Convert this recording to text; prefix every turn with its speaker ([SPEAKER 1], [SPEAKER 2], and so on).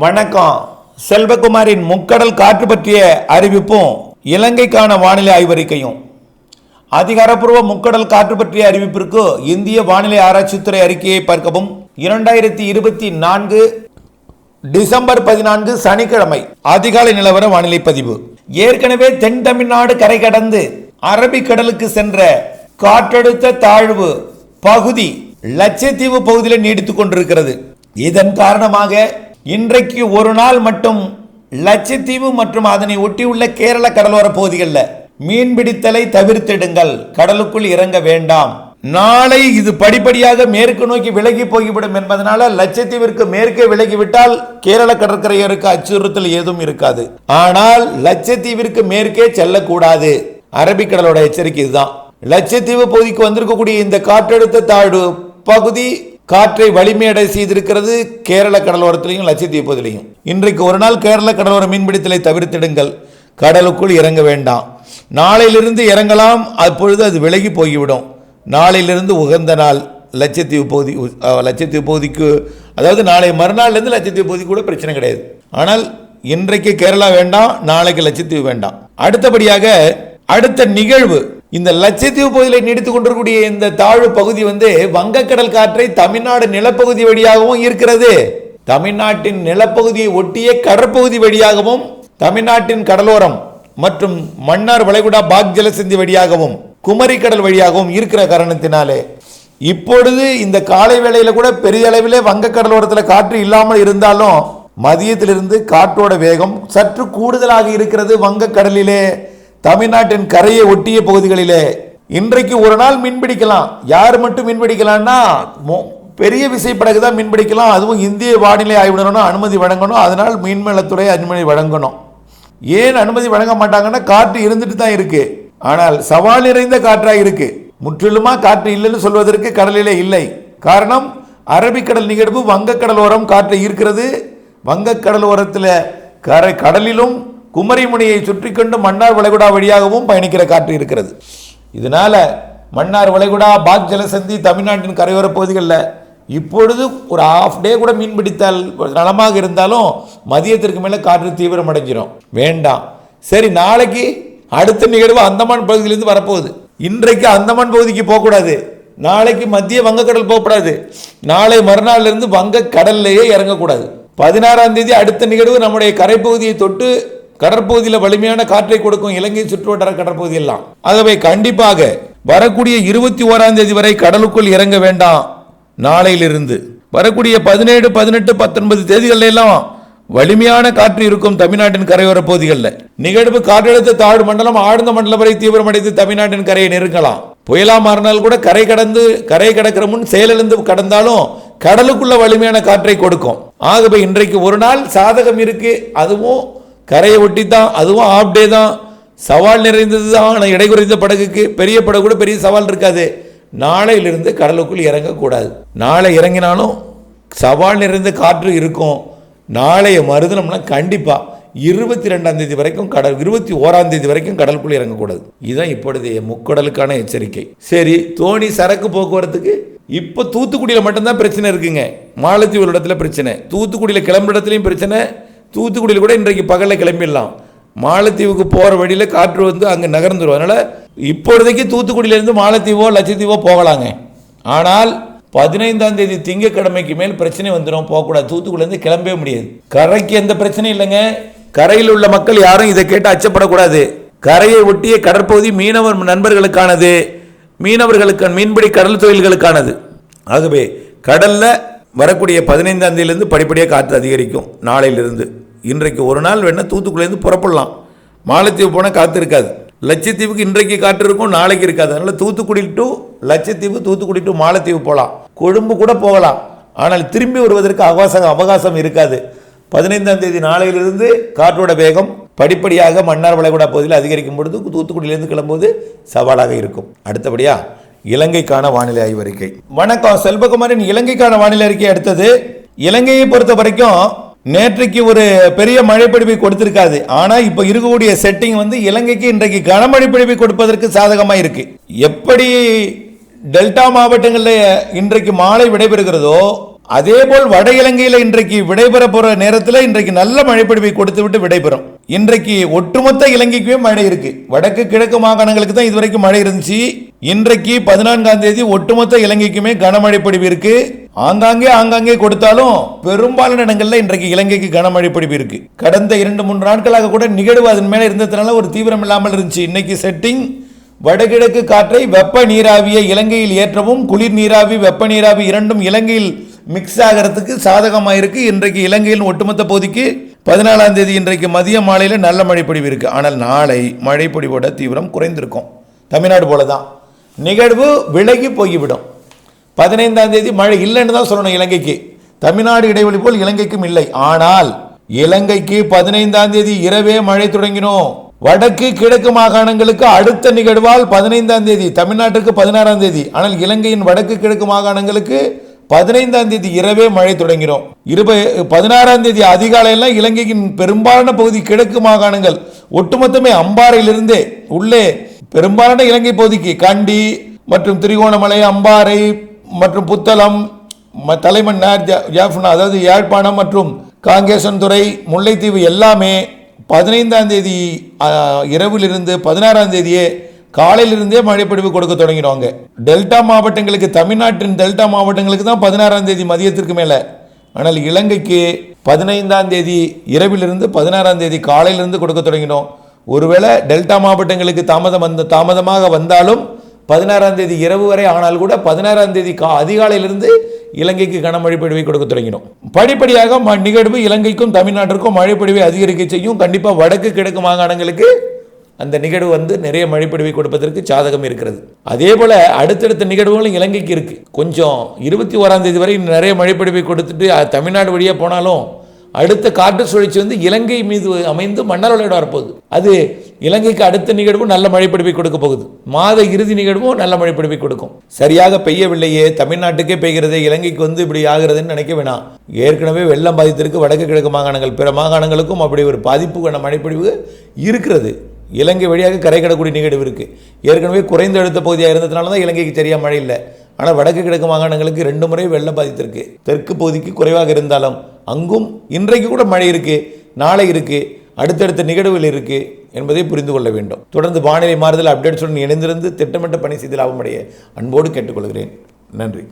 [SPEAKER 1] வணக்கம். செல்வகுமாரின் முக்கடல் காற்று பற்றிய அறிவிப்பும் இலங்கைக்கான வானிலை ஆய்வறிக்கையும். அதிகாரப்பூர்வ முக்கடல் காற்று பற்றிய அறிவிப்பிற்கு இந்திய வானிலை ஆராய்ச்சித்துறை அறிக்கையை பார்க்கவும். இரண்டாயிரத்தி இருபத்தி நான்கு டிசம்பர் பதினான்கு சனிக்கிழமை அதிகாலை நிலவர வானிலை பதிவு. ஏற்கனவே தென் தமிழ்நாடு கரை கடந்து அரபிக்கடலுக்கு சென்ற காற்றழுத்த தாழ்வு பகுதி லட்சத்தீவு பகுதியில் நீடித்துக் கொண்டிருக்கிறது. இதன் காரணமாக இன்றைக்கு ஒரு நாள் மட்டும் லட்சத்தீவு மற்றும் அதனை ஒட்டியுள்ள கேரள கடலோர பகுதிகளில் மீன்பிடித்தலை தவிர்த்திடுங்கள். கடலுக்குள் இறங்க வேண்டாம். நாளை இது படிப்படியாக மேற்கு நோக்கி விலகி போய்விடும் என்பதனால லட்சத்தீவிற்கு மேற்கே விலகிவிட்டால் கேரள கடற்கரையருக்கு அச்சுறுத்தல் ஏதும் இருக்காது. ஆனால் லட்சத்தீவிற்கு மேற்கே செல்லக்கூடாது. அரபிக்கடலோட எச்சரிக்கை இதுதான். லட்சத்தீவு பகுதிக்கு வந்திருக்கக்கூடிய இந்த காற்றழுத்த தாழ்வு பகுதி காற்றை வலிமையடை செய்திருக்கிறது கேரள கடலோரத்திலையும் லட்சத்தீவு இன்றைக்கு ஒரு நாள் கேரள கடலோர மீன்பிடித்தலை தவிர்த்திடுங்கள். கடலுக்குள் இறங்க வேண்டாம். நாளையிலிருந்து இறங்கலாம் அப்பொழுது அது விலகி போய்விடும். நாளையிலிருந்து உகந்த நாள் லட்சத்தீவு பகுதி லட்சத்தீவு பகுதிக்கு அதாவது நாளை மறுநாள்லேருந்து லட்சத்தீவு பகுதி கூட பிரச்சனை கிடையாது. ஆனால் இன்றைக்கு கேரளா வேண்டாம் நாளைக்கு லட்சத்தீவு வேண்டாம். அடுத்தபடியாக அடுத்த நிகழ்வு இந்த லட்சத்தீவு பகுதியில் நீடித்துக் கொண்டிருக்கக்கூடிய இந்த தாழ்வு பகுதி வந்து வங்கக்கடல் காற்றை தமிழ்நாடு நிலப்பகுதி வழியாகவும் இருக்கிறது தமிழ்நாட்டின் நிலப்பகுதியை ஒட்டிய கடற்பகுதி வழியாகவும் தமிழ்நாட்டின் கடலோரம் மற்றும் மன்னார் வளைகுடா பாக் ஜலசந்தி வழியாகவும் குமரி கடல் வழியாகவும் இருக்கிற காரணத்தினாலே. இப்பொழுது இந்த காலை வேளையில கூட பெரிய அளவிலே வங்கக்கடலோரத்தில் காற்று இல்லாமல் இருந்தாலும் மதியத்திலிருந்து காற்றோட வேகம் சற்று கூடுதலாக இருக்கிறது வங்கக்கடலிலே. தமிழ்நாட்டின் கரையை ஒட்டிய பகுதிகளிலே இன்றைக்கு ஒரு நாள் மீன்பிடிக்கலாம் யார் மட்டும் மீன்பிடிக்கலாம்னா பெரிய விசைப்படகு தான் மீன்பிடிக்கலாம் அதுவும் இந்திய வானிலை ஆய்வு நிறுவனம் அனுமதி வழங்கணும். அதனால் மீன்வளத்துறை அனுமதி வழங்கணும். ஏன் அனுமதி வழங்க மாட்டாங்கன்னா காற்று இருந்துட்டு தான் இருக்கு. ஆனால் சவால் நிறைந்த காற்றாக இருக்கு. முற்றிலுமா காற்று இல்லைன்னு சொல்வதற்கு கடலிலே இல்லை. காரணம் அரபிக்கடல் நிகழ்வு வங்கக்கடலோரம் காற்று ஈர்க்கிறது. வங்கக்கடலோரத்தில் கரை கடலிலும் குமரிமுனையை சுற்றி கொண்டு மன்னார் வளைகுடா வழியாகவும் பயணிக்கிற காற்று இருக்கிறது. இதனால மன்னார் வளைகுடா பாக் ஜலசந்தி தமிழ்நாட்டின் கரையோர பகுதிகளில் இப்பொழுது ஒரு ஆஃப் டே கூட மீன் பிடித்தால் நலமாக இருந்தாலும் மதியத்திற்கு மேலே காற்று தீவிரம் அடைஞ்சிரும் வேண்டாம். சரி நாளைக்கு அடுத்த நிகழ்வு அந்தமான் பகுதியிலிருந்து வரப்போகுது. இன்றைக்கு அந்தமான் பகுதிக்கு போகக்கூடாது. நாளைக்கு மத்திய வங்கக்கடல் போகக்கூடாது நாளை மறுநாள்லேருந்து வங்கக்கடல்லையே வங்க கடல்லையே இறங்கக்கூடாது. பதினாறாம் தேதி அடுத்த நிகழ்வு நம்முடைய கரைப்பகுதியை தொட்டு கடற்பகுதியில் வலிமையான காற்றை கொடுக்கும் இலங்கை சுற்றுவட்டார கடற்பகுதியெல்லாம் ஆகவே கண்டிப்பாக வரக்கூடிய இருபத்தி ஓராம் தேதி வரை கடலுக்குள் இறங்க வேண்டாம். நாளையிலிருந்து. வரக்கூடிய பதினேழு பதினெட்டு பத்தொன்பது தேதிகள் எல்லாம் வலிமையான காற்று இருக்கும் தமிழ்நாட்டின் கரையோர பகுதிகளில். நிகழ்வு காற்றழுத்த தாழ்வு மண்டலம் ஆழ்ந்த மண்டலம் வரை தீவிரமடைந்து தமிழ்நாட்டின் கரையை நெருங்கலாம். புயலா மாறினால் கூட கரை கடந்து கரை கடக்கிற முன் செயலிழந்து கடந்தாலும் கடலுக்குள்ள வலிமையான காற்றை கொடுக்கும். ஆகவே இன்றைக்கு ஒரு நாள் சாதகம் இருக்கு. அதுவும் கரையை ஒட்டி தான் அதுவும் ஆஃப் டே தான். சவால் நிறைந்தது தான் ஆனால் எடை குறைந்த படகுக்கு பெரிய படகு கூட பெரிய சவால் இருக்காது. நாளையிலிருந்து கடலுக்குள் இறங்கக்கூடாது. நாளை இறங்கினாலும் சவால் நிறைந்த காற்று இருக்கும். நாளைய மறுதினம்னா கண்டிப்பாக இருபத்தி ரெண்டாம் தேதி வரைக்கும் கடல் இருபத்தி ஓராம் தேதி வரைக்கும் கடலுக்குள் இறங்கக்கூடாது. இதுதான் இப்பொழுதைய முக்கடலுக்கான எச்சரிக்கை. சரி தோணி சரக்கு போக்குவரத்துக்கு இப்போ தூத்துக்குடியில் மட்டும்தான் பிரச்சனை இருக்குங்க. மாலத்தீவு ஒரு இடத்துல பிரச்சனை. தூத்துக்குடியில் கிளம்புற இடத்துலையும் பிரச்சனை. தூத்துக்குடியில் கூட இன்றைக்கு பகலில் கிளம்பிடலாம். மாலத்தீவுக்கு போகிற வழியில் காற்று வந்து அங்கே நகர்ந்துடும் அதனால் இப்பொழுதைக்கு தூத்துக்குடியிலேருந்து மாலத்தீவோ லட்சத்தீவோ போகலாங்க. ஆனால் பதினைந்தாம் தேதி திங்கக்கிழமைக்கு மேல் பிரச்சனை வந்துடும் போகக்கூடாது. தூத்துக்குடியிலேருந்து கிளம்பவே முடியாது. கரைக்கு எந்த பிரச்சனையும் இல்லைங்க. கரையில் உள்ள மக்கள் யாரும் இதை கேட்டு அச்சப்படக்கூடாது. கரையை ஒட்டிய கடற்பகுதி மீனவர் நண்பர்களுக்கானது. மீனவர்களுக்கு மீன்பிடி கடல் தொழில்களுக்கானது. ஆகவே கடலில் வரக்கூடிய பதினைந்தாம் தேதியிலேருந்து படிப்படியாக காற்று அதிகரிக்கும் நாளையிலிருந்து. இன்றைக்கு ஒரு நாள் வேணால் தூத்துக்குடியிலேருந்து புறப்படலாம். மாலத்தீவு போனால் காற்று இருக்காது. லட்சத்தீவுக்கு இன்றைக்கு காற்று இருக்கும் நாளைக்கு இருக்காது. அதனால் தூத்துக்குடி டு லட்சத்தீவு தூத்துக்குடி டு மாலத்தீவு போகலாம் கொழும்பு கூட போகலாம். ஆனால் திரும்பி வருவதற்கு அவகாசம் அவகாசம் இருக்காது. பதினைந்தாம் தேதி நாளையிலிருந்து காற்றோட வேகம் படிப்படியாக மன்னார் வளைகுடா பகுதியில் அதிகரிக்கும் பொழுது தூத்துக்குடியிலேருந்து கிளம்புவது சவாலாக இருக்கும். அடுத்தபடியாக இலங்கைக்கான வானிலை ஆய்வறிக்கை வணக்கம் செல்வகுமாரின் இலங்கைக்கான வானிலை அறிக்கை அடுத்தது. இலங்கையை பொறுத்த வரைக்கும் நேற்றைக்கு ஒரு பெரிய மழைப்பொழிவை கொடுத்திருக்காது. ஆனா இப்ப இருக்கக்கூடிய செட்டிங் வந்து இலங்கைக்கு இன்றைக்கு கனமழை பொழிவை கொடுப்பதற்கு சாதகமா இருக்கு. எப்படி டெல்டா மாவட்டங்களில் இன்றைக்கு மாலை விடைபெறுகிறதோ அதே போல் வட இலங்கையில் இன்றைக்கு விடைபெற போற நேரத்தில் இன்றைக்கு நல்ல மழைப்பொழிவை கொடுத்து விட்டு விடைபெறும். இன்றைக்கு ஒட்டுமொத்த இலங்கைக்குமே மழை இருக்கு. வடக்கு கிழக்கு மாகாணங்களுக்கு தான் இதுவரைக்கும் மழை இருந்துச்சு. இன்றைக்கு பதினான்காம் தேதி ஒட்டுமொத்த இலங்கைக்குமே கனமழை பொழிவு இருக்கு ஆங்காங்கே ஆங்காங்கே கொடுத்தாலும் பெரும்பாலான இடங்கள்ல இன்றைக்கு இலங்கைக்கு கனமழை பொழிவு இருக்கு. கடந்த இரண்டு மூன்று நாட்களாக கூட நிகழ்வு அதன் மேலே இருந்ததுனால ஒரு தீவிரம் இல்லாமல் இருந்துச்சு. இன்னைக்கு செட்டிங் வடகிழக்கு காற்றை வெப்ப நீராவியை இலங்கையில் ஏற்றவும் குளிர் நீராவி வெப்ப நீராவி இரண்டும் இலங்கையில் மிக்ஸ் ஆகிறதுக்கு சாதகமாக இருக்கு இன்றைக்கு இலங்கையில் ஒட்டுமொத்த பகுதிக்கு பதினாலாம் தேதி இன்றைக்கு மதிய மாலையில் நல்ல மழை பொழிவு ஆனால் நாளை மழை தீவிரம் குறைந்திருக்கும். தமிழ்நாடு போல தான் நிகழ்வு விலகி போய்விடும். பதினைந்தாம் தேதி மழை இல்லைன்னு தான் சொல்லணும் இலங்கைக்கு. தமிழ்நாடு இடைவெளி போல் இலங்கைக்கும் இல்லை. ஆனால் இலங்கைக்கு பதினைந்தாம் தேதி இரவே மழை தொடங்கினோம். வடக்கு கிழக்கு மாகாணங்களுக்கு அடுத்த நிகழ்வால் பதினைந்தாம் தேதி தமிழ்நாட்டுக்கு பதினாறாம் தேதி. ஆனால் இலங்கையின் வடக்கு கிழக்கு மாகாணங்களுக்கு பதினைந்தாம் தேதி இரவே மழை தொடங்கினோம். இருப பதினாறாம் தேதி அதிகாலையெல்லாம் இலங்கையின் பெரும்பாலான பகுதி கிழக்கு மாகாணங்கள் ஒட்டுமொத்தமே அம்பாறையிலிருந்தே உள்ளே பெரும்பாலான இலங்கை பகுதிக்கு கண்டி மற்றும் திரிகோணமலை அம்பாறை மற்றும் புத்தளம் ம- தலைமன்னார் ஜா- ஜாஃப்னா அதாவது யாழ்ப்பாணம் மற்றும் காங்கேசன்துறை முல்லைத்தீவு எல்லாமே பதினைந்தாம் தேதி இரவிலிருந்து பதினாறாம் தேதியே காலையிலிருந்தே மழைப்பொழிவு கொடுக்க தொடங்கிடுவாங்க. டெல்டா மாவட்டங்களுக்கு தமிழ்நாட்டின் டெல்டா மாவட்டங்களுக்கு தான் பதினாறாம் தேதி மதியத்திற்கு மேலே. ஆனால் இலங்கைக்கு பதினைந்தாம் தேதி இரவிலிருந்து பதினாறாம் தேதி காலையிலிருந்து கொடுக்க தொடங்கினோம். ஒருவேளை டெல்டா மாவட்டங்களுக்கு தாமதம் வந்த தாமதமாக வந்தாலும் பதினாறாம் தேதி இரவு வரை ஆனால் கூட பதினாறாம் தேதி கா அதிகாலையிலிருந்து இலங்கைக்கு கனமழை பொழிவை கொடுக்க தொடங்கினோம். படிப்படியாக ம- நிகழ்வு இலங்கைக்கும் தமிழ்நாட்டிற்கும் மழை பொழிவை அதிகரிக்க செய்யும். கண்டிப்பாக வடக்கு கிழக்கு மாகாணங்களுக்கு அந்த நிகழ்வு வந்து நிறைய மழைப்பொழிவை கொடுப்பதற்கு சாதகம் இருக்கிறது. அதே போல அடுத்தடுத்த நிகழ்வுகளும் இலங்கைக்கு இருக்கு. கொஞ்சம் இருபத்தி ஓராம் தேதி வரை நிறைய மழைப்பொழிவை கொடுத்துட்டு தமிழ்நாடு வழியாக போனாலும் அடுத்த காற்று சுழற்சி வந்து இலங்கை மீது அமைந்து மன்னரோட வரப்போகுது அது இலங்கைக்கு அடுத்த நிகழ்வும் நல்ல மழைப்பிடிப்பை கொடுக்க போகுது. மாத இறுதி நிகழ்வும் நல்ல மழைப்பிடிப்பை கொடுக்கும். சரியாக பெய்யவில்லையே தமிழ்நாட்டுக்கே பெய்கிறதே இலங்கைக்கு வந்து இப்படி ஆகிறதுன்னு நினைக்க வேணாம். ஏற்கனவே வெள்ளம் பாதித்திருக்கு வடக்கு கிழக்கு மாகாணங்கள் பிற மாகாணங்களுக்கும் அப்படி ஒரு பாதிப்புக்கான மழைப்பிடிவு இருக்கிறது. இலங்கை வழியாக கரை கடக்கூடிய நிகழ்வு இருக்குது ஏற்கனவே குறைந்த அழுத்த பகுதியாக இருந்ததுனால தான் இலங்கைக்கு சரியாக மழை இல்லை. ஆனால் வடக்கு கிழக்கு மாகாணங்களுக்கு ரெண்டு முறை வெள்ளம் பாதித்திருக்கு. தெற்கு பகுதிக்கு குறைவாக இருந்தாலும் அங்கும் இன்றைக்கு கூட மழை இருக்கு நாளை இருக்குது அடுத்தடுத்த நிகழ்வுகள் இருக்குது என்பதை புரிந்து கொள்ள வேண்டும். தொடர்ந்து வானிலை மாறுதல் அப்டேட்ஸுடன் இணைந்திருந்து திட்டமிட்ட பணி செய்து லாபமடைய அன்போடு கேட்டுக்கொள்கிறேன். நன்றி.